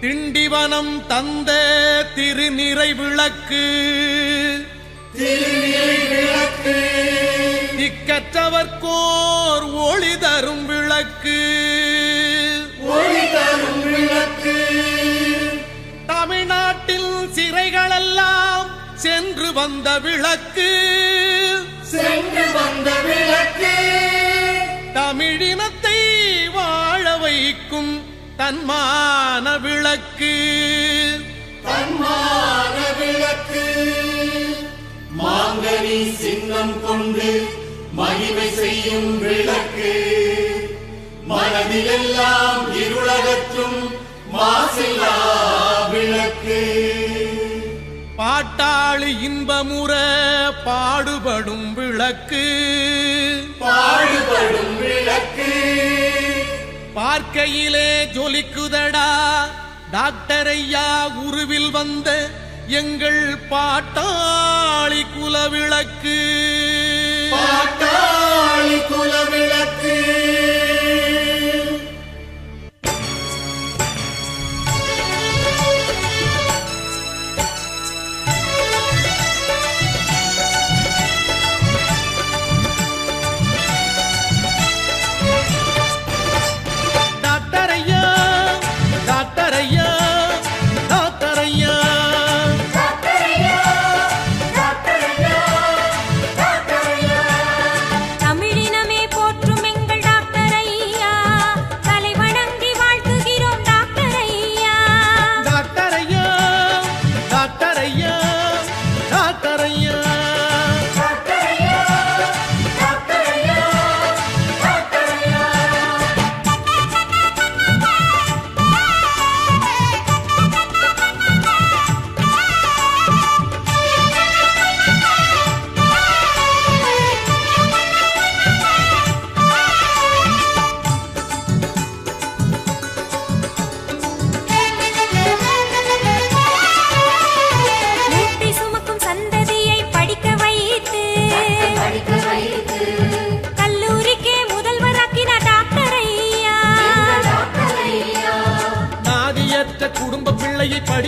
திண்டிவனம் தந்த திருநிறை விளக்கு. திக்கற்றவர்க்கோர் ஒளி தரும் விளக்கு. தமிழ்நாட்டில் சிறைகளெல்லாம் சென்று வந்த விளக்கு. சென்று வந்த விளக்கு. தமிழினத்தை வாழ வைக்கும் தன்மான விளக்கு. தன்மான விளக்கு. மாங்கனி சின்னம் கொண்டு மகிமை செய்யும் விளக்கு. மனதிலெல்லாம் இருளகற்றும் மாசில்லா விளக்கு. பாட்டாளி இன்பமுற பாடுபடும் விளக்கு. பாடுபடும் பார்க்கையிலே ஜொலிக்குதடா. டாக்டர் ஐயா உருவில் வந்த எங்கள் பாட்டாளி குலவிளக்கு. பாட்டாளி குலவிளக்கு.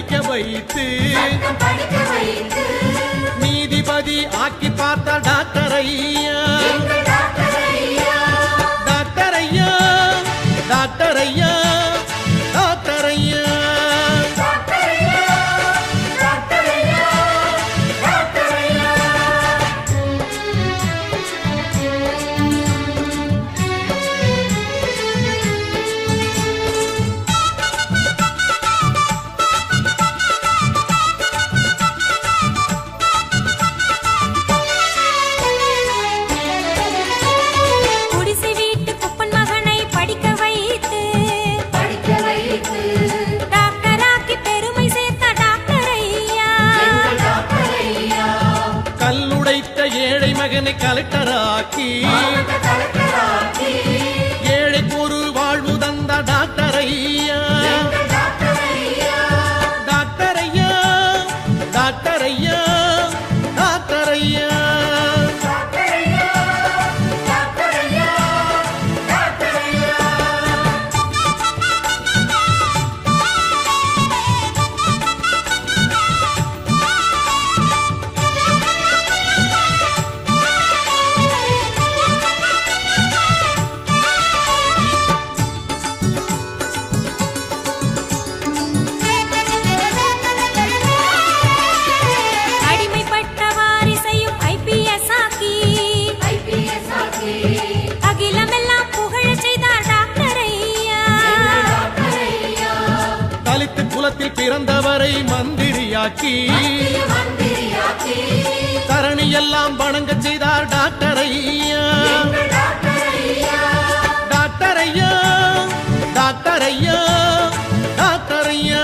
படிக்க வைத்து நீதிபதி ஆக்கி ஐயா டாக்டர் தலித்து குலத்தில் பிறந்தவரை மந்திரியாக்கி. தரணி எல்லாம் வணங்க செய்தார் டாக்டர் ஐயா டாக்டர் ஐயா டாக்டர் ஐயா டாக்டர் ஐயா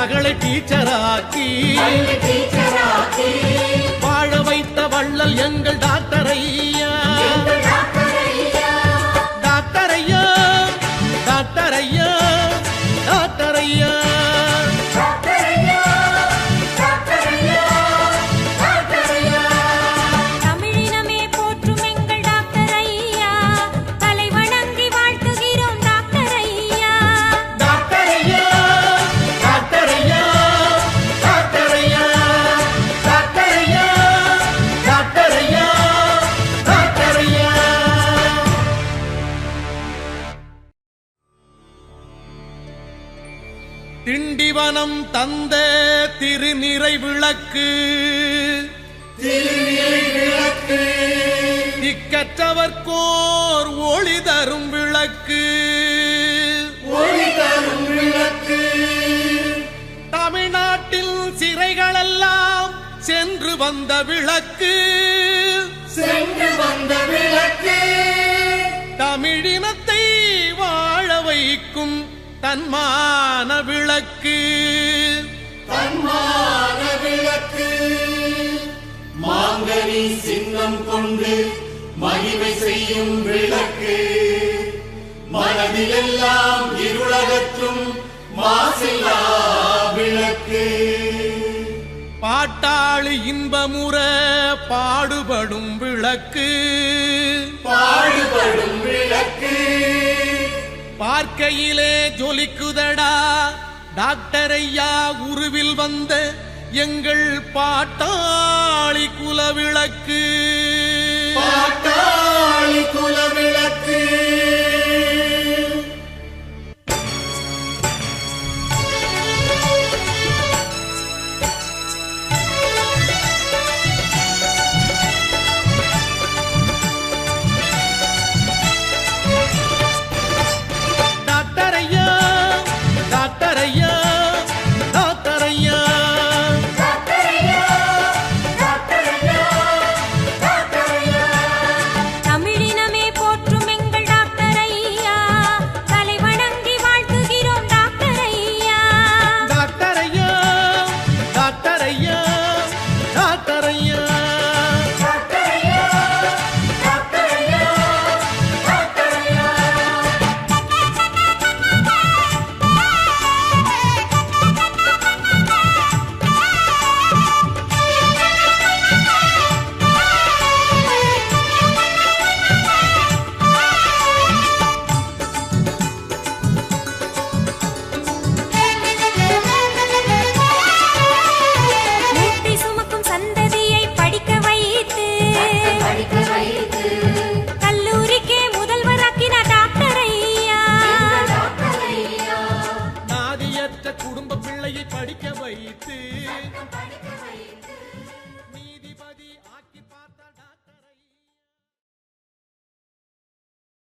பள்ளி டீச்சராக்கி வாழ வைத்த வள்ளல் எங்கள் டாக்டர் ஐயா. டாக்டர் ஐயா திண்டிவனம் தந்த திருநிறை விளக்கு. விளக்கு ஒளி தரும் விளக்கு. தமிழ்நாட்டில் சிறைகளெல்லாம் சென்று வந்த விளக்கு. சென்று வந்த விளக்கு. தமிழினத்தை வாழ வைக்கும் தன்மான விளக்கு. தன்மான விளக்கு. மாங்கனி சின்னம் கொண்டு மகிமை செய்யும் விளக்கு. மனதிலெல்லாம் இருளகற்றும் மாசில்லா விளக்கு. பாட்டாளி இன்பமுற பாடுபடும் விளக்கு. பாடுபடும் விளக்கு. பார்க்கையிலே ஜொலிக்குதடா. டாக்டர் ஐயா உருவில் வந்த எங்கள் பாட்டாளி குலவிளக்கு. பாட்டாளி குலவிளக்கு.